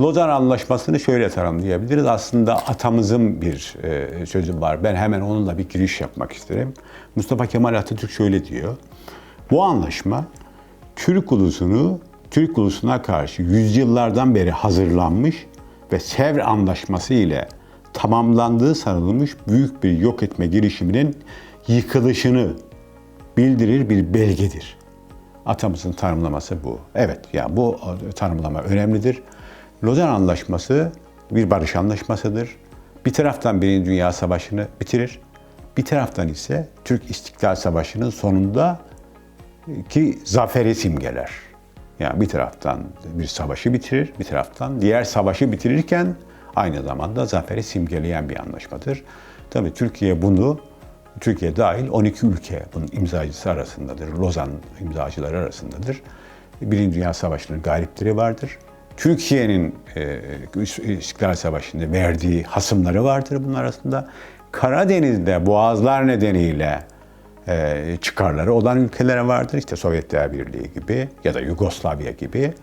Lozan Anlaşması'nı şöyle tanımlayabiliriz. Aslında atamızın bir e, sözü var. Ben hemen onunla bir giriş yapmak isterim. Mustafa Kemal Atatürk şöyle diyor. Bu anlaşma Türk ulusunu Türk ulusuna karşı yüzyıllardan beri hazırlanmış ve Sevr Anlaşması ile tamamlandığı sanılmış büyük bir yok etme girişiminin yıkılışını bildirir bir belgedir. Atamızın tanımlaması bu. Evet, yani bu tanımlama önemlidir. Lozan Anlaşması bir barış anlaşmasıdır. Bir taraftan Birinci Dünya Savaşı'nı bitirir. Bir taraftan ise Türk İstiklal Savaşı'nın sonunda ki zaferi simgeler. Yani bir taraftan bir savaşı bitirir, bir taraftan diğer savaşı bitirirken aynı zamanda zaferi simgeleyen bir anlaşmadır. Tabii Türkiye bunu, Türkiye dahil 12 ülke bunun imzacısı arasındadır, Lozan imzacıları arasındadır. Birinci Dünya Savaşı'nın galipleri vardır. Türkiye'nin e, İstiklal Savaşı'nda verdiği hasımları vardır bunun arasında. Karadeniz'de boğazlar nedeniyle e, çıkarları olan ülkelere vardır. İşte Sovyetler Birliği gibi ya da Yugoslavya gibi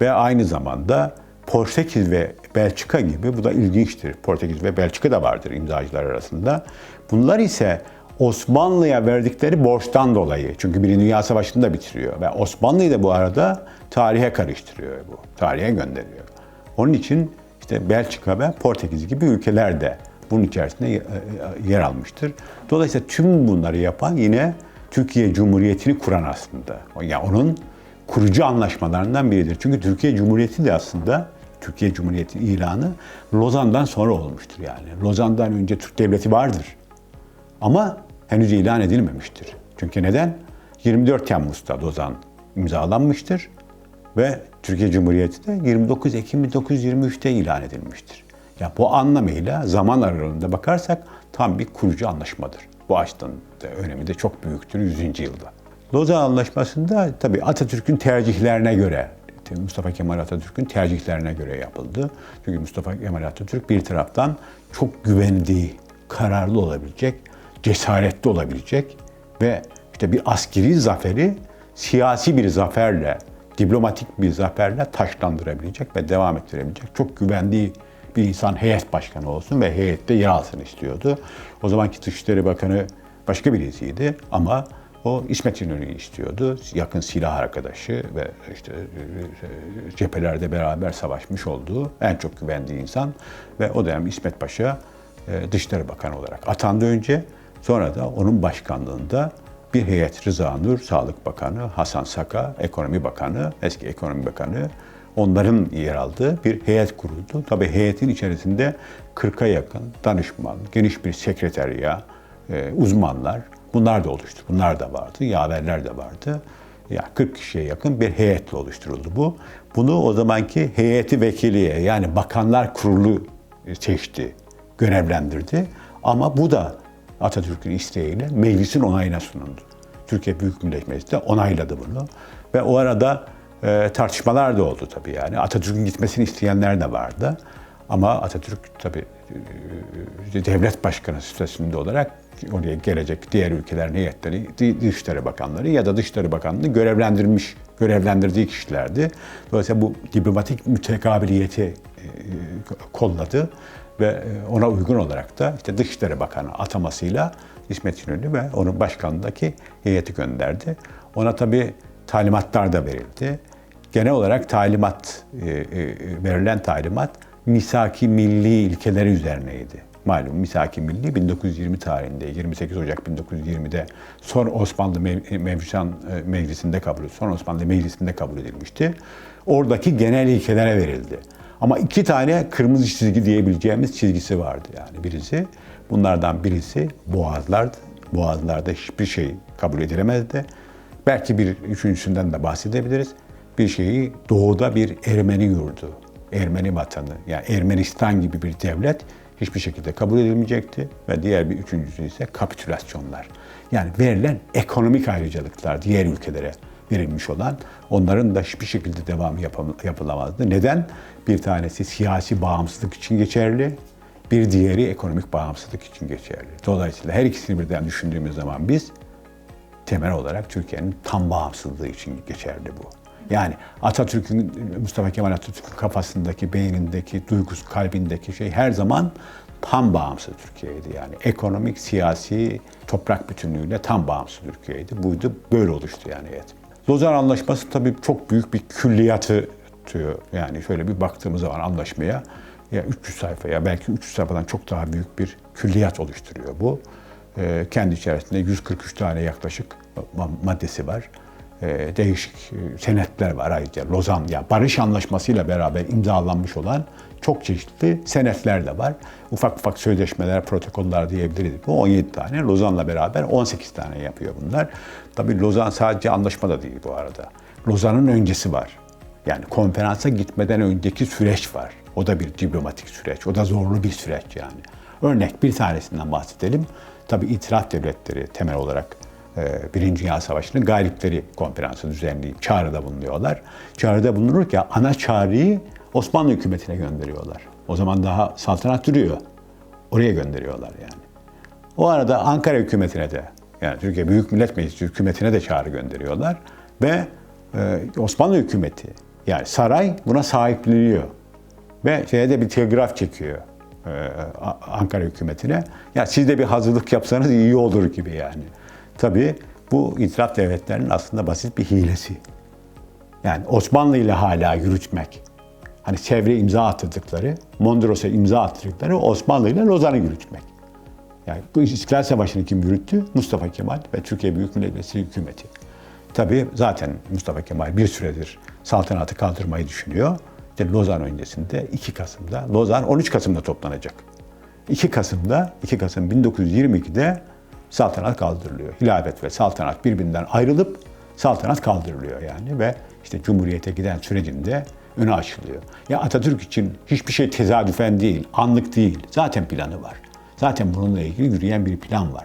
ve aynı zamanda Portekiz ve Belçika gibi bu da ilginçtir. Portekiz ve Belçika da vardır imzacılar arasında. Bunlar ise Osmanlı'ya verdikleri borçtan dolayı. Çünkü Birinci Dünya Savaşı'nı da bitiriyor ve Osmanlı'yı da bu arada tarihe karıştırıyor bu. Tarihe gönderiyor. Onun için işte Belçika ve Portekiz gibi ülkeler de bunun içerisinde yer almıştır. Dolayısıyla tüm bunları yapan yine Türkiye Cumhuriyeti'ni kuran aslında. Yani onun kurucu anlaşmalarından biridir. Çünkü Türkiye Cumhuriyeti de aslında Türkiye Cumhuriyeti ilanı Lozan'dan sonra olmuştur yani. Lozan'dan önce Türk Devleti vardır. Ama henüz ilan edilmemiştir. Çünkü neden? 24 Temmuz'da Lozan imzalanmıştır ve Türkiye Cumhuriyeti de 29 Ekim 1923'te ilan edilmiştir. Ya bu anlamıyla zaman aralığında bakarsak tam bir kurucu anlaşmadır. Bu açıdan da önemi de çok büyüktür 100. yılda. Lozan Anlaşması'nda tabii Atatürk'ün tercihlerine göre Mustafa Kemal Atatürk'ün tercihlerine göre yapıldı. Çünkü Mustafa Kemal Atatürk bir taraftan çok güvendiği, kararlı olabilecek, cesaretli olabilecek ve işte bir askeri zaferi siyasi bir zaferle, diplomatik bir zaferle taşlandırabilecek ve devam ettirebilecek çok güvendiği bir insan heyet başkanı olsun ve heyette yer alsın istiyordu. O zamanki Dışişleri Bakanı başka birisiydi ama o İsmet İnönü'yü istiyordu. Yakın silah arkadaşı ve işte cephelerde beraber savaşmış olduğu en çok güvendiği insan ve o dönem İsmet Paşa Dışişleri Bakanı olarak atandı önce. Sonra da onun başkanlığında bir heyet Rıza Nur, Sağlık Bakanı, Hasan Saka, Ekonomi Bakanı, eski Ekonomi Bakanı, onların yer aldığı bir heyet kuruldu. Tabii heyetin içerisinde 40'a yakın danışman, geniş bir sekreteriya, uzmanlar, bunlar da oluştu. Bunlar da vardı, yaverler de vardı. Yani 40 kişiye yakın bir heyetle oluşturuldu bu. Bunu o zamanki heyeti vekiliye yani bakanlar kurulu seçti, görevlendirdi. Ama bu da Atatürk'ün isteğiyle meclisin onayına sunuldu. Türkiye Büyük Millet Meclisi de onayladı bunu. Ve o arada e, tartışmalar da oldu tabii yani. Atatürk'ün gitmesini isteyenler de vardı. Ama Atatürk tabii e, devlet başkanı statüsünde olarak oraya gelecek diğer ülkelerin heyetleri, Dışişleri Bakanları ya da Dışişleri Bakanlığı görevlendirmiş, görevlendirdiği kişilerdi. Dolayısıyla bu diplomatik mütekabiliyeti e, kolladı ve ona uygun olarak da işte Dışişleri Bakanı atamasıyla İsmet İnönü ve onun başkanlığındaki heyeti gönderdi. Ona tabii talimatlar da verildi. Genel olarak talimat, verilen talimat misaki milli ilkeleri üzerineydi. Malum misaki milli 1920 tarihinde 28 Ocak 1920'de son Osmanlı Mevcusan Meclisi'nde kabul son Osmanlı Meclisi'nde kabul edilmişti. Oradaki genel ilkelere verildi. Ama iki tane kırmızı çizgi diyebileceğimiz çizgisi vardı yani birisi. Bunlardan birisi boğazlardı. Boğazlarda hiçbir şey kabul edilemezdi. Belki bir üçüncüsünden de bahsedebiliriz. Bir şeyi doğuda bir Ermeni yurdu, Ermeni vatanı, yani Ermenistan gibi bir devlet hiçbir şekilde kabul edilmeyecekti. Ve diğer bir üçüncüsü ise kapitülasyonlar. Yani verilen ekonomik ayrıcalıklar diğer ülkelere verilmiş olan onların da hiçbir şekilde devamı yapılamazdı. Neden? Bir tanesi siyasi bağımsızlık için geçerli, bir diğeri ekonomik bağımsızlık için geçerli. Dolayısıyla her ikisini birden düşündüğümüz zaman biz temel olarak Türkiye'nin tam bağımsızlığı için geçerli bu. Yani Atatürk'ün, Mustafa Kemal Atatürk'ün kafasındaki, beynindeki, duygusu, kalbindeki şey her zaman tam bağımsız Türkiye'ydi. Yani ekonomik, siyasi, toprak bütünlüğüyle tam bağımsız Türkiye'ydi. Buydu, böyle oluştu yani heyet. Lozan Anlaşması tabii çok büyük bir külliyatı tutuyor. Yani şöyle bir baktığımız zaman anlaşmaya ya 300 sayfa ya belki 300 sayfadan çok daha büyük bir külliyat oluşturuyor bu. Ee, kendi içerisinde 143 tane yaklaşık ma- maddesi var. Ee, değişik e, senetler var ayrıca. Lozan ya barış anlaşmasıyla beraber imzalanmış olan çok çeşitli senetler de var. Ufak ufak sözleşmeler, protokoller diyebiliriz. Bu 17 tane. Lozan'la beraber 18 tane yapıyor bunlar. Tabii Lozan sadece anlaşma da değil bu arada. Lozan'ın öncesi var. Yani konferansa gitmeden önceki süreç var. O da bir diplomatik süreç. O da zorlu bir süreç yani. Örnek bir tanesinden bahsedelim. Tabii itiraf devletleri temel olarak Birinci Dünya Savaşı'nın galipleri konferansı düzenleyip çağrıda bulunuyorlar. Çağrıda bulunurken ana çağrıyı Osmanlı hükümetine gönderiyorlar. O zaman daha saltanat duruyor. Oraya gönderiyorlar yani. O arada Ankara hükümetine de yani Türkiye Büyük Millet Meclisi hükümetine de çağrı gönderiyorlar ve e, Osmanlı hükümeti yani saray buna sahipleniyor ve şeye de bir telgraf çekiyor e, Ankara hükümetine. Ya siz de bir hazırlık yapsanız iyi olur gibi yani. Tabii bu itiraf devletlerinin aslında basit bir hilesi. Yani Osmanlı ile hala yürütmek. Hani çevre imza attırdıkları, Mondros'a imza attırdıkları Osmanlı ile Lozan'ı yürütmek. Yani bu İstiklal Savaşı'nı kim yürüttü? Mustafa Kemal ve Türkiye Büyük Millet Meclisi hükümeti. Tabii zaten Mustafa Kemal bir süredir saltanatı kaldırmayı düşünüyor. İşte Lozan öncesinde 2 Kasım'da, Lozan 13 Kasım'da toplanacak. 2 Kasım'da, 2 Kasım 1922'de saltanat kaldırılıyor. Hilafet ve saltanat birbirinden ayrılıp saltanat kaldırılıyor yani ve işte Cumhuriyete giden sürecinde önü açılıyor. Ya Atatürk için hiçbir şey tezadüfen değil, anlık değil. Zaten planı var. Zaten bununla ilgili yürüyen bir plan var.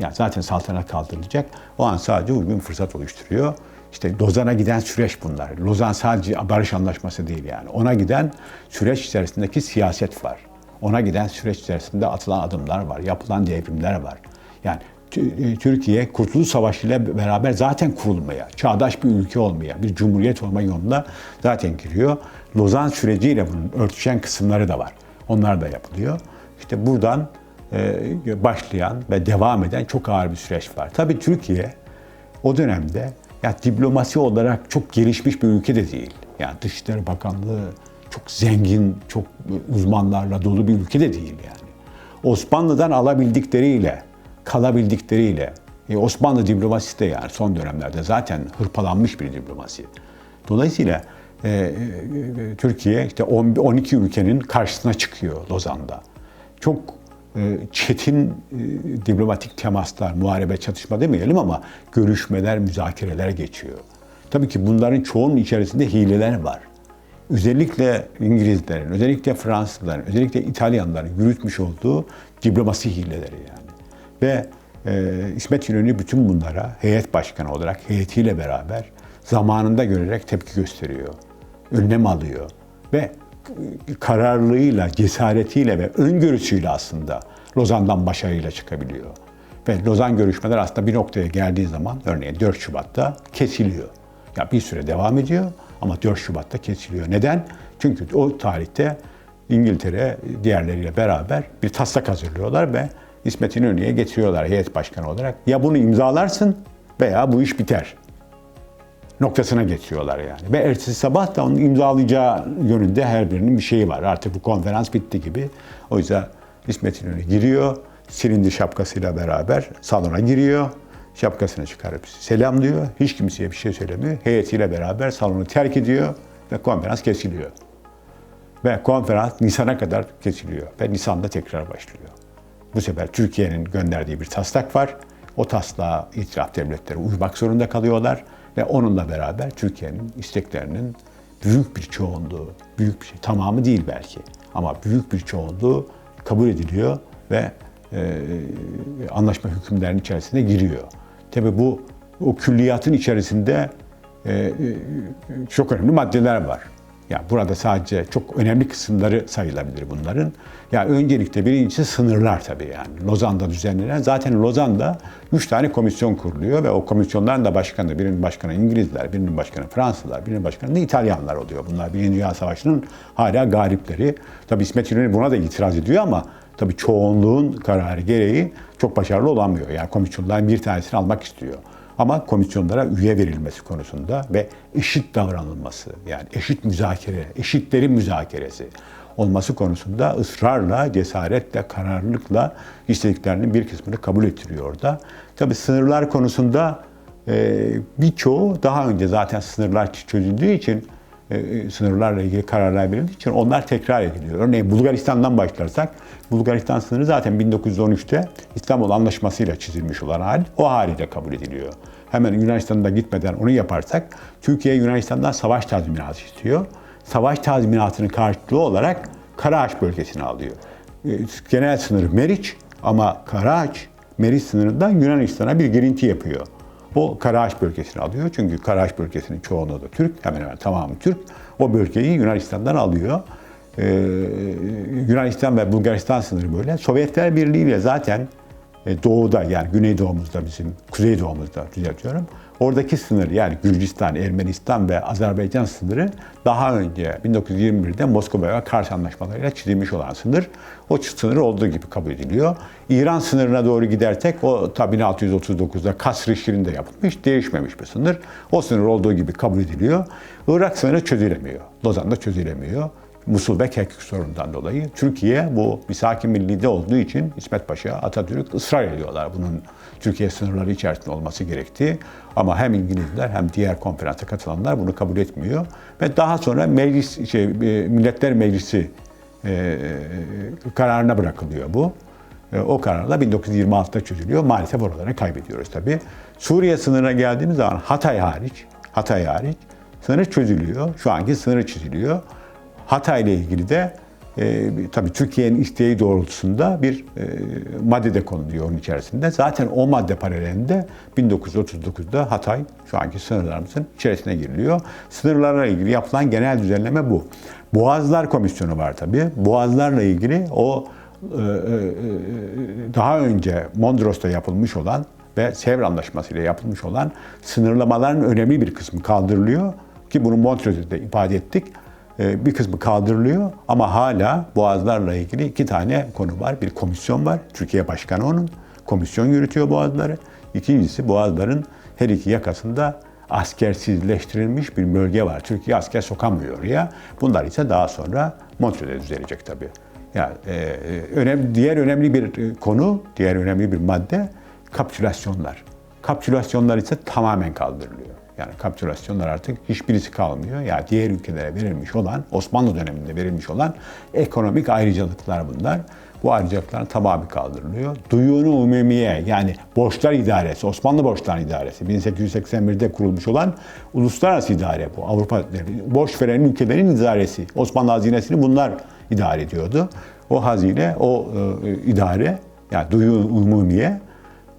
Yani zaten saltanat kaldırılacak. O an sadece uygun fırsat oluşturuyor. İşte Lozan'a giden süreç bunlar. Lozan sadece barış anlaşması değil yani. Ona giden süreç içerisindeki siyaset var. Ona giden süreç içerisinde atılan adımlar var, yapılan devrimler var. Yani e, Türkiye Kurtuluş Savaşı ile beraber zaten kurulmaya, çağdaş bir ülke olmaya, bir cumhuriyet olma yoluna zaten giriyor. Lozan süreciyle bunun örtüşen kısımları da var. Onlar da yapılıyor. İşte buradan e, başlayan ve devam eden çok ağır bir süreç var. Tabii Türkiye o dönemde ya diplomasi olarak çok gelişmiş bir ülke de değil. Yani Dışişleri Bakanlığı çok zengin, çok uzmanlarla dolu bir ülke de değil yani. Osmanlı'dan alabildikleriyle, kalabildikleriyle, e, Osmanlı diplomasisi de yani son dönemlerde zaten hırpalanmış bir diplomasi. Dolayısıyla e, e, e, Türkiye işte 10 12 ülkenin karşısına çıkıyor Lozan'da. Çok e, çetin e, diplomatik temaslar, muharebe, çatışma demeyelim ama görüşmeler, müzakereler geçiyor. Tabii ki bunların çoğunun içerisinde hileler var. Özellikle İngilizlerin, özellikle Fransızların, özellikle İtalyanların yürütmüş olduğu diplomasi hileleri yani. Ve e, İsmet İnönü bütün bunlara heyet başkanı olarak heyetiyle beraber zamanında görerek tepki gösteriyor. Önlem alıyor ve kararlılığıyla, cesaretiyle ve öngörüsüyle aslında Lozan'dan başarıyla çıkabiliyor. Ve Lozan görüşmeler aslında bir noktaya geldiği zaman örneğin 4 Şubat'ta kesiliyor. Ya bir süre devam ediyor ama 4 Şubat'ta kesiliyor. Neden? Çünkü o tarihte İngiltere diğerleriyle beraber bir taslak hazırlıyorlar ve İsmet İnönü'ye getiriyorlar heyet başkanı olarak. Ya bunu imzalarsın veya bu iş biter noktasına getiriyorlar yani. Ve ertesi sabah da onun imzalayacağı yönünde her birinin bir şeyi var. Artık bu konferans bitti gibi. O yüzden İsmet İnönü giriyor, silindi şapkasıyla beraber salona giriyor. Şapkasını çıkarıp selamlıyor. Hiç kimseye bir şey söylemiyor. Heyetiyle beraber salonu terk ediyor ve konferans kesiliyor. Ve konferans Nisan'a kadar kesiliyor ve Nisan'da tekrar başlıyor. Bu sefer Türkiye'nin gönderdiği bir taslak var. O taslağa itiraf devletleri uymak zorunda kalıyorlar ve onunla beraber Türkiye'nin isteklerinin büyük bir çoğunluğu, büyük bir şey, tamamı değil belki ama büyük bir çoğunluğu kabul ediliyor ve e, anlaşma hükümlerinin içerisine giriyor. Tabi bu o külliyatın içerisinde e, e, çok önemli maddeler var. Ya burada sadece çok önemli kısımları sayılabilir bunların. Ya öncelikle birincisi sınırlar tabii yani. Lozan'da düzenlenen. Zaten Lozan'da 3 tane komisyon kuruluyor ve o komisyonların da başkanı, birinin başkanı İngilizler, birinin başkanı Fransızlar, birinin başkanı da İtalyanlar oluyor. Bunlar Birinci Dünya Savaşı'nın hala galipleri. Tabii İsmet İnönü buna da itiraz ediyor ama tabii çoğunluğun kararı gereği çok başarılı olamıyor. Yani komisyonların bir tanesini almak istiyor. Ama komisyonlara üye verilmesi konusunda ve eşit davranılması, yani eşit müzakere, eşitlerin müzakeresi olması konusunda ısrarla, cesaretle, kararlılıkla istediklerinin bir kısmını kabul ettiriyor orada. Tabii sınırlar konusunda birçoğu daha önce zaten sınırlar çözüldüğü için sınırlarla ilgili kararlar verildiği için onlar tekrar ediliyor. Örneğin Bulgaristan'dan başlarsak, Bulgaristan sınırı zaten 1913'te İstanbul Anlaşması'yla çizilmiş olan hal, o haliyle kabul ediliyor. Hemen Yunanistan'da gitmeden onu yaparsak, Türkiye Yunanistan'dan savaş tazminatı istiyor. Savaş tazminatının karşılığı olarak Karaağaç bölgesini alıyor. E, Genel sınırı Meriç ama Karaağaç, Meriç sınırından Yunanistan'a bir girinti yapıyor. O Karaağaç bölgesini alıyor. Çünkü Karaağaç bölgesinin çoğunluğu da Türk, hemen hemen tamamı Türk. O bölgeyi Yunanistan'dan alıyor. Ee, Yunanistan ve Bulgaristan sınırı böyle. Sovyetler Birliği ile zaten e, doğuda yani güneydoğumuzda bizim, kuzeydoğumuzda düzeltiyorum. Oradaki sınır yani Gürcistan, Ermenistan ve Azerbaycan sınırı daha önce 1921'de Moskova ve Kars anlaşmalarıyla çizilmiş olan sınır. O sınır olduğu gibi kabul ediliyor. İran sınırına doğru gidersek o tabi 1639'da Kasr-ı Şirin'de yapılmış, değişmemiş bir sınır. O sınır olduğu gibi kabul ediliyor. Irak sınırı çözülemiyor. Lozan'da çözülemiyor. Musul ve Kerkük sorunundan dolayı. Türkiye bu misaki millide olduğu için İsmet Paşa, Atatürk ısrar ediyorlar bunun Türkiye sınırları içerisinde olması gerektiği. Ama hem İngilizler hem diğer konferansa katılanlar bunu kabul etmiyor. Ve daha sonra meclis, şey, Milletler Meclisi e, kararına bırakılıyor bu. E, o kararla 1926'da çözülüyor. Maalesef oraları kaybediyoruz tabii. Suriye sınırına geldiğimiz zaman Hatay hariç, Hatay hariç sınır çözülüyor. Şu anki sınırı çiziliyor. Hatay ile ilgili de e, tabii Türkiye'nin isteği doğrultusunda bir e, madde de konuluyor onun içerisinde. Zaten o madde paralelinde 1939'da Hatay şu anki sınırlarımızın içerisine giriliyor. Sınırlarla ilgili yapılan genel düzenleme bu. Boğazlar Komisyonu var tabii. Boğazlarla ilgili o e, e, daha önce Mondros'ta yapılmış olan ve Sevr Anlaşması ile yapılmış olan sınırlamaların önemli bir kısmı kaldırılıyor ki bunu Montreux'de ifade ettik e, bir kısmı kaldırılıyor ama hala boğazlarla ilgili iki tane konu var. Bir komisyon var. Türkiye Başkanı onun. Komisyon yürütüyor boğazları. İkincisi boğazların her iki yakasında askersizleştirilmiş bir bölge var. Türkiye asker sokamıyor oraya. Bunlar ise daha sonra Montreux'de düzelecek tabii. Yani e, önemli, diğer önemli bir konu, diğer önemli bir madde kapitülasyonlar. Kapitülasyonlar ise tamamen kaldırılıyor. Yani kapitülasyonlar artık hiçbirisi kalmıyor. Yani diğer ülkelere verilmiş olan, Osmanlı döneminde verilmiş olan ekonomik ayrıcalıklar bunlar. Bu ayrıcalıkların tamamı kaldırılıyor. Duyunu umumiye yani borçlar idaresi, Osmanlı borçlar idaresi 1881'de kurulmuş olan uluslararası idare bu. Avrupa borç veren ülkelerin idaresi. Osmanlı hazinesini bunlar idare ediyordu. O hazine, o e, idare yani duyu umumiye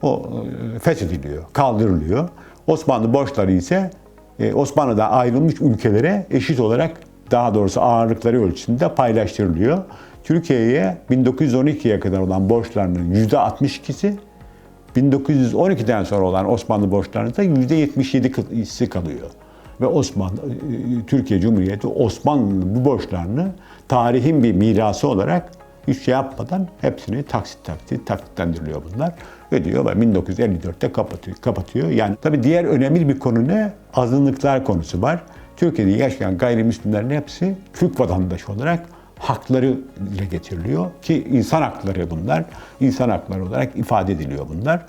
o e, feshediliyor, kaldırılıyor. Osmanlı borçları ise e, Osmanlı'da ayrılmış ülkelere eşit olarak daha doğrusu ağırlıkları ölçüsünde paylaştırılıyor. Türkiye'ye 1912'ye kadar olan borçlarının %62'si 1912'den sonra olan Osmanlı borçlarının da %77'si kalıyor. Ve Osmanlı, e, Türkiye Cumhuriyeti Osmanlı bu borçlarını tarihin bir mirası olarak hiç şey yapmadan hepsini taksit taksit taksitlendiriliyor bunlar. Ödüyor ve 1954'te kapatıyor. kapatıyor. Yani tabii diğer önemli bir konu ne? Azınlıklar konusu var. Türkiye'de yaşayan gayrimüslimlerin hepsi Türk vatandaşı olarak hakları ile getiriliyor ki insan hakları bunlar. İnsan hakları olarak ifade ediliyor bunlar.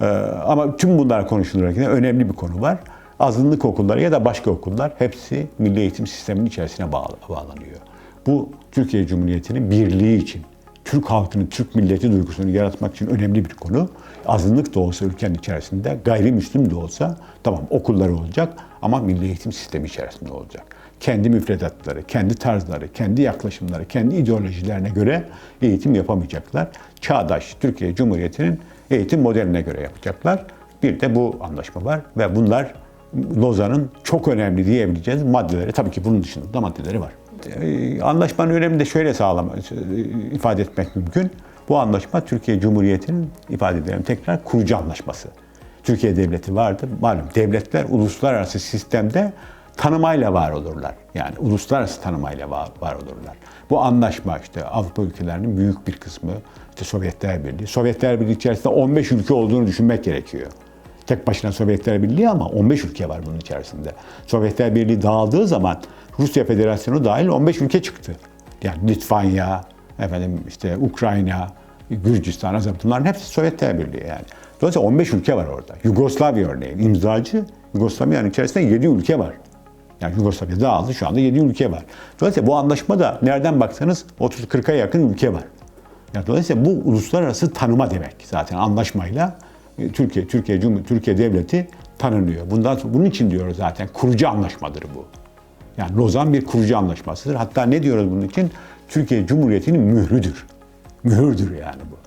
Ee, ama tüm bunlar konuşulurken önemli bir konu var. Azınlık okulları ya da başka okullar hepsi milli eğitim sisteminin içerisine bağlanıyor. Bu Türkiye Cumhuriyeti'nin birliği için, Türk halkının, Türk milleti duygusunu yaratmak için önemli bir konu. Azınlık da olsa ülkenin içerisinde, gayrimüslim de olsa tamam okulları olacak ama milli eğitim sistemi içerisinde olacak. Kendi müfredatları, kendi tarzları, kendi yaklaşımları, kendi ideolojilerine göre eğitim yapamayacaklar. Çağdaş Türkiye Cumhuriyeti'nin eğitim modeline göre yapacaklar. Bir de bu anlaşma var ve bunlar Lozan'ın çok önemli diyebileceğiniz maddeleri, tabii ki bunun dışında da maddeleri var. Ee, Anlaşmanın önemini de şöyle sağlama, ifade etmek mümkün. Bu anlaşma Türkiye Cumhuriyeti'nin ifade edelim tekrar kurucu anlaşması. Türkiye Devleti vardı. Malum devletler uluslararası sistemde tanımayla var olurlar. Yani uluslararası tanımayla var, var olurlar. Bu anlaşma işte Avrupa ülkelerinin büyük bir kısmı işte Sovyetler Birliği. Sovyetler Birliği içerisinde 15 ülke olduğunu düşünmek gerekiyor. Tek başına Sovyetler Birliği ama 15 ülke var bunun içerisinde. Sovyetler Birliği dağıldığı zaman Rusya Federasyonu dahil 15 ülke çıktı. Yani Litvanya, efendim işte Ukrayna, Gürcistan, Azerbaycan bunların hepsi Sovyetler Birliği yani. Dolayısıyla 15 ülke var orada. Yugoslavya örneğin imzacı Yugoslavya'nın içerisinde 7 ülke var. Yani Yugoslavya dağıldı şu anda 7 ülke var. Dolayısıyla bu anlaşmada nereden baksanız 30-40'a yakın ülke var. Yani dolayısıyla bu uluslararası tanıma demek zaten anlaşmayla e, Türkiye Türkiye Cumhuriyeti Türkiye devleti tanınıyor. Bundan bunun için diyoruz zaten kurucu anlaşmadır bu. Yani Lozan bir kurucu anlaşmasıdır. Hatta ne diyoruz bunun için? Türkiye Cumhuriyeti'nin mührüdür. Mühürdür yani bu.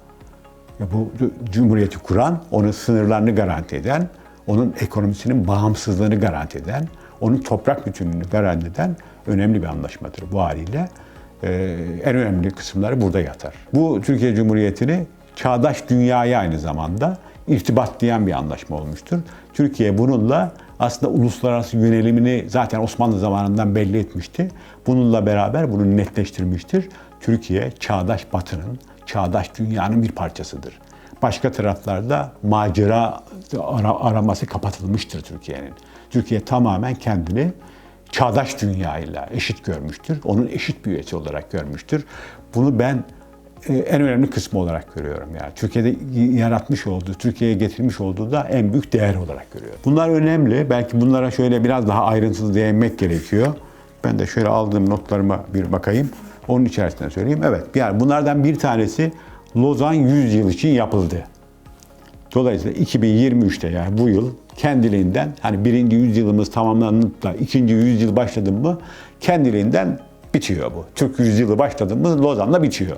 Ya bu cumhuriyeti kuran, onun sınırlarını garanti eden, onun ekonomisinin bağımsızlığını garanti eden, onun toprak bütünlüğünü garanti eden önemli bir anlaşmadır bu haliyle. e, en önemli kısımları burada yatar. Bu Türkiye Cumhuriyeti'ni çağdaş dünyaya aynı zamanda irtibatlayan bir anlaşma olmuştur. Türkiye bununla aslında uluslararası yönelimini zaten Osmanlı zamanından belli etmişti. Bununla beraber bunu netleştirmiştir. Türkiye çağdaş batının, çağdaş dünyanın bir parçasıdır. Başka taraflarda macera ara- araması kapatılmıştır Türkiye'nin. Türkiye tamamen kendini çağdaş dünyayla eşit görmüştür. Onun eşit bir üyesi olarak görmüştür. Bunu ben en önemli kısmı olarak görüyorum. Yani Türkiye'de yaratmış olduğu, Türkiye'ye getirmiş olduğu da en büyük değer olarak görüyorum. Bunlar önemli. Belki bunlara şöyle biraz daha ayrıntılı değinmek gerekiyor. Ben de şöyle aldığım notlarıma bir bakayım. Onun içerisinde söyleyeyim. Evet, yani bunlardan bir tanesi Lozan 100 yıl için yapıldı. Dolayısıyla 2023'te yani bu yıl kendiliğinden hani birinci yüzyılımız tamamlanıp da ikinci yüzyıl başladı mı kendiliğinden bitiyor bu. Türk yüzyılı başladı mı Lozan'la bitiyor.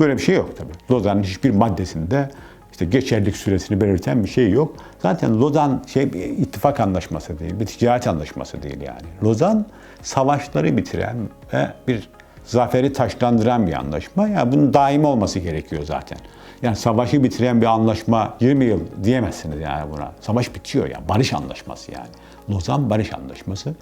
Böyle bir şey yok tabii. Lozan'ın hiçbir maddesinde işte geçerlilik süresini belirten bir şey yok. Zaten Lozan şey bir ittifak anlaşması değil, bir ticaret anlaşması değil yani. Lozan savaşları bitiren ve bir zaferi taşlandıran bir anlaşma. Yani bunun daimi olması gerekiyor zaten. Yani savaşı bitiren bir anlaşma 20 yıl diyemezsiniz yani buna. Savaş bitiyor yani. Barış anlaşması yani. Lozan Barış Anlaşması.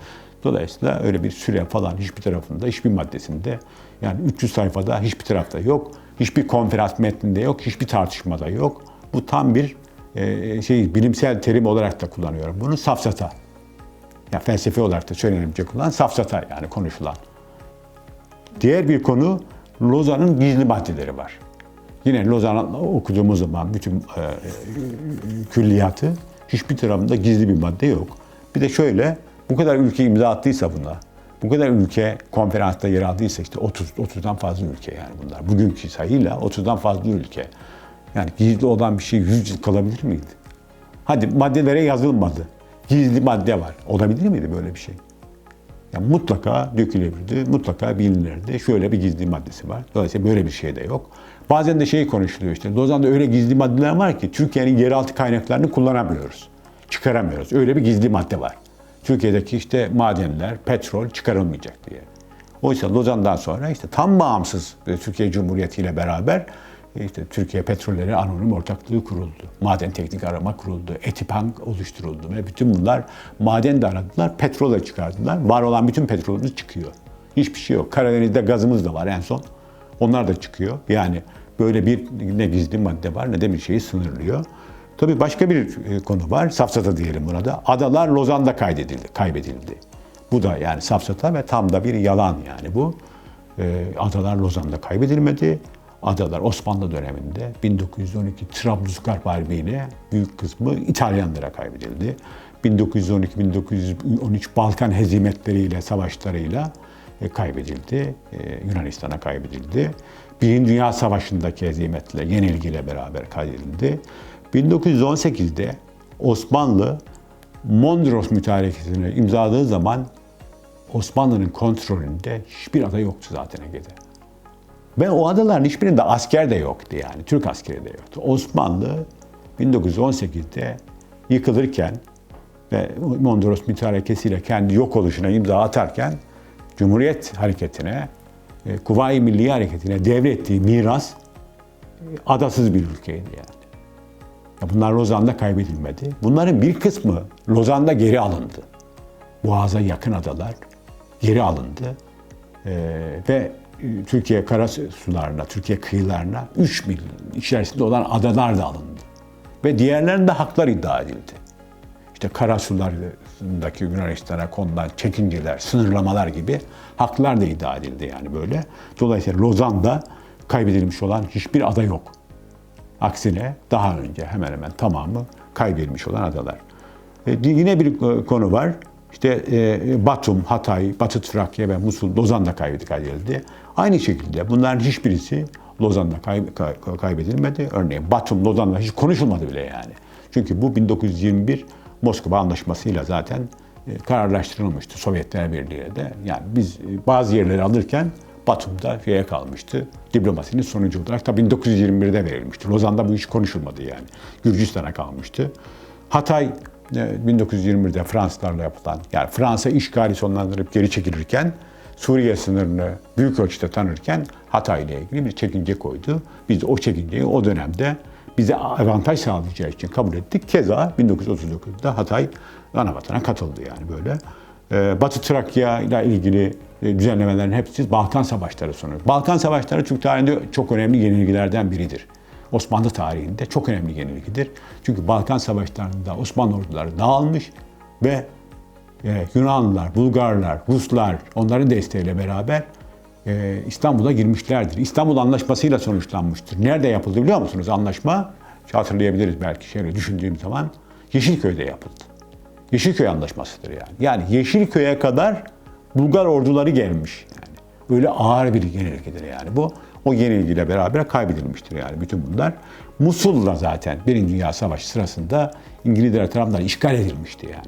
Dolayısıyla öyle bir süre falan hiçbir tarafında, hiçbir maddesinde yani 300 sayfada hiçbir tarafta yok. Hiçbir konferans metninde yok, hiçbir tartışmada yok. Bu tam bir e, şey bilimsel terim olarak da kullanıyorum. Bunu safsata. Yani felsefi olarak da söylenebilecek olan safsata yani konuşulan. Diğer bir konu Lozan'ın gizli maddeleri var. Yine Lozan'ı okuduğumuz zaman bütün e, e, külliyatı hiçbir tarafında gizli bir madde yok. Bir de şöyle bu kadar ülke imza attıysa buna, bu kadar ülke konferansta yer aldıysa işte 30 30'dan fazla ülke yani bunlar. Bugünkü sayıyla 30'dan fazla ülke. Yani gizli olan bir şey 100 yıl kalabilir miydi? Hadi maddelere yazılmadı. Gizli madde var. Olabilir miydi böyle bir şey? Yani mutlaka dökülebilirdi, mutlaka bilinirdi. Şöyle bir gizli maddesi var. Dolayısıyla böyle bir şey de yok. Bazen de şey konuşuluyor işte. Lozan'da öyle gizli maddeler var ki Türkiye'nin yeraltı kaynaklarını kullanamıyoruz. Çıkaramıyoruz. Öyle bir gizli madde var. Türkiye'deki işte madenler, petrol çıkarılmayacak diye. Oysa Lozan'dan sonra işte tam bağımsız Türkiye Cumhuriyeti ile beraber e, işte Türkiye Petrolleri Anonim Ortaklığı kuruldu. Maden Teknik Arama kuruldu. Etipank oluşturuldu ve bütün bunlar maden de aradılar, petrol de çıkardılar. Var olan bütün petrolümüz çıkıyor. Hiçbir şey yok. Karadeniz'de gazımız da var en son. Onlar da çıkıyor. Yani böyle bir ne gizli madde var ne de bir şeyi sınırlıyor. Tabii başka bir e, konu var. Safsata diyelim buna da. Adalar Lozan'da kaydedildi, kaybedildi. Bu da yani safsata ve tam da bir yalan yani bu. Ee, adalar Lozan'da kaybedilmedi. Adalar Osmanlı döneminde 1912 Trablusgarp Harbi'yle büyük kısmı İtalyanlara kaybedildi. 1912-1913 Balkan hezimetleriyle, savaşlarıyla e, kaybedildi. E, Yunanistan'a kaybedildi. Birinci Dünya Savaşı'ndaki hezimetle, yenilgiyle beraber kaybedildi. 1918'de Osmanlı Mondros mütarekesini imzaladığı zaman Osmanlı'nın kontrolünde hiçbir ada yoktu zaten Ege'de. Ve o adaların hiçbirinde asker de yoktu yani. Türk askeri de yoktu. Osmanlı 1918'de yıkılırken ve Mondros mütarekesiyle kendi yok oluşuna imza atarken Cumhuriyet hareketine, e, Kuvayi Milliye hareketine devrettiği miras e, adasız bir ülkeydi yani. Bunlar Lozan'da kaybedilmedi. Bunların bir kısmı Lozan'da geri alındı. Boğaz'a yakın adalar geri alındı. Ee, ve e, Türkiye kara sularına, Türkiye kıyılarına 3 mil içerisinde olan adalar da alındı. Ve diğerlerinde haklar iddia edildi. İşte kara sularındaki Yunanistan'a konulan çekinceler, sınırlamalar gibi haklar da iddia edildi yani böyle. Dolayısıyla Lozan'da kaybedilmiş olan hiçbir ada yok. Aksine daha önce hemen hemen tamamı kaybedilmiş olan adalar. E, yine bir e, konu var. İşte e, Batum, Hatay, Batı Trakya ve Musul Lozan'da kaybedildi. Aynı şekilde bunların hiçbirisi Lozan'da kay, kay, kaybedilmedi. Örneğin Batum, Lozan'da hiç konuşulmadı bile yani. Çünkü bu 1921 Moskova Anlaşması'yla zaten e, kararlaştırılmıştı Sovyetler Birliği'yle de. Yani biz e, bazı yerleri alırken Batum'da şeye kalmıştı. Diplomasinin sonucu olarak da 1921'de verilmişti. Lozan'da bu iş konuşulmadı yani. Gürcistan'a kalmıştı. Hatay e, 1921'de Fransızlarla yapılan, yani Fransa işgali sonlandırıp geri çekilirken Suriye sınırını büyük ölçüde tanırken Hatay ile ilgili bir çekince koydu. Biz o çekinceyi o dönemde bize avantaj sağlayacağı için kabul ettik. Keza 1939'da Hatay anavatana katıldı yani böyle. Ee, Batı Trakya ile ilgili e, düzenlemelerin hepsi Balkan Savaşları sonucu. Balkan Savaşları Türk tarihinde çok önemli yenilgilerden biridir. Osmanlı tarihinde çok önemli yenilgidir. Çünkü Balkan Savaşlarında Osmanlı orduları dağılmış ve e, Yunanlılar, Bulgarlar, Ruslar onların desteğiyle beraber e, İstanbul'a girmişlerdir. İstanbul Anlaşması'yla sonuçlanmıştır. Nerede yapıldı biliyor musunuz anlaşma? Hatırlayabiliriz belki şöyle düşündüğüm zaman. Yeşilköy'de yapıldı. Yeşilköy Anlaşması'dır yani. Yani Yeşilköy'e kadar Bulgar orduları gelmiş. Yani öyle ağır bir yenilgidir yani bu. O yenilgiyle beraber kaybedilmiştir yani bütün bunlar. Musul'da zaten Birinci Dünya Savaşı sırasında İngilizler tarafından işgal edilmişti yani.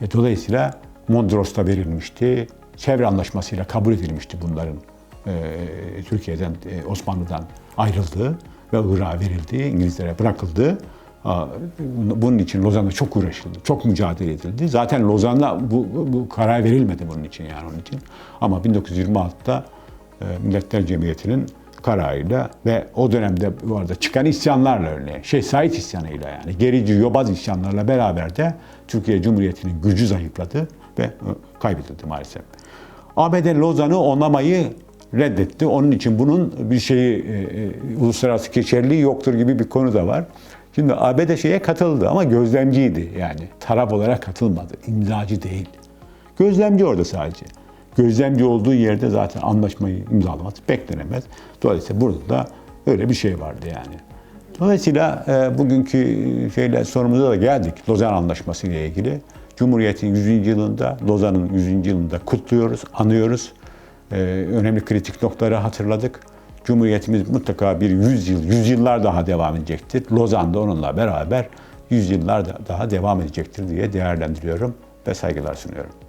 E, dolayısıyla Mondros'ta verilmişti. Çevre anlaşmasıyla kabul edilmişti bunların e, Türkiye'den, e, Osmanlı'dan ayrıldığı ve Irak'a verildiği, İngilizlere bırakıldığı. Bunun için Lozan'da çok uğraşıldı, çok mücadele edildi. Zaten Lozan'da bu, bu karar verilmedi bunun için yani onun için. Ama 1926'da e, Milletler Cemiyeti'nin kararıyla ve o dönemde bu arada çıkan isyanlarla örneğin, şey Said isyanıyla yani gerici, yobaz isyanlarla beraber de Türkiye Cumhuriyeti'nin gücü zayıfladı ve e, kaybedildi maalesef. ABD Lozan'ı onlamayı reddetti. Onun için bunun bir şeyi, e, e, uluslararası geçerliği yoktur gibi bir konu da var. Şimdi ABD şeye katıldı ama gözlemciydi yani. Taraf olarak katılmadı. imzacı değil. Gözlemci orada sadece. Gözlemci olduğu yerde zaten anlaşmayı imzalaması beklenemez. Dolayısıyla burada da öyle bir şey vardı yani. Dolayısıyla e, bugünkü şeyle sorumuza da geldik. Lozan Anlaşması ile ilgili. Cumhuriyet'in 100. yılında, Lozan'ın 100. yılında kutluyoruz, anıyoruz. E, önemli kritik noktaları hatırladık. Cumhuriyetimiz mutlaka bir 100 yıl, 100 yıllar daha devam edecektir. Lozan da onunla beraber 100 yıllar daha devam edecektir diye değerlendiriyorum ve saygılar sunuyorum.